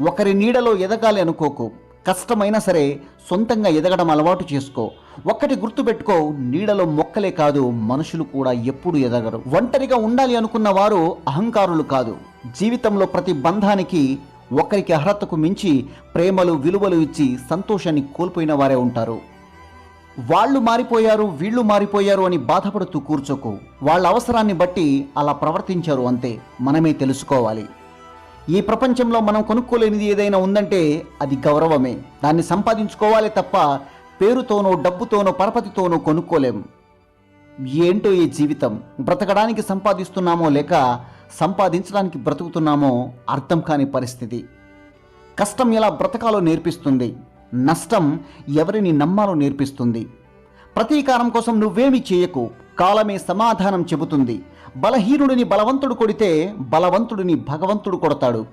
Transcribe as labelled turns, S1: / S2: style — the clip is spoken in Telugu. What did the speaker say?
S1: ఒకరి నీడలో ఎదగాలి అనుకోకు. కష్టమైనా సరే సొంతంగా ఎదగడం అలవాటు చేసుకో. ఒక్కటి గుర్తుపెట్టుకో నీడలో మొక్కలే కాదు మనుషులు కూడా ఎప్పుడు ఎదగరు. ఒంటరిగా ఉండాలి అనుకున్న వారు అహంకారులు కాదు. జీవితంలో ప్రతి బంధానికి ఒకరికి అర్హతకు మించి ప్రేమలు విలువలు ఇచ్చి సంతోషాన్ని కోల్పోయిన వారే ఉంటారు. వాళ్ళు మారిపోయారు వీళ్ళు మారిపోయారు అని బాధపడుతూ కూర్చోకు. వాళ్ళ అవసరాన్ని బట్టి అలా ప్రవర్తించారు అంతే. మనమే తెలుసుకోవాలి. ఈ ప్రపంచంలో మనం కొనుక్కోలేనిది ఏదైనా ఉందంటే అది గౌరవమే. దాన్ని సంపాదించుకోవాలి తప్ప పేరుతోనో డబ్బుతోనో పరపతితోనో కొనుక్కోలేం. ఏంటో ఈ జీవితం? బ్రతకడానికి సంపాదిస్తున్నామో లేక సంపాదించడానికి బ్రతుకుతున్నామో అర్థం కాని పరిస్థితి. కష్టం ఎలా బ్రతకాలో నేర్పిస్తుంది. నష్టం ఎవరిని నమ్మాలో నేర్పిస్తుంది. ప్రతీకారం కోసం నువ్వేమి చేయకు. కాలమే సమాధానం చెబుతుంది. బలహీనుడిని బలవంతుడు కొడితే బలవంతుడిని భగవంతుడు కొడతాడు.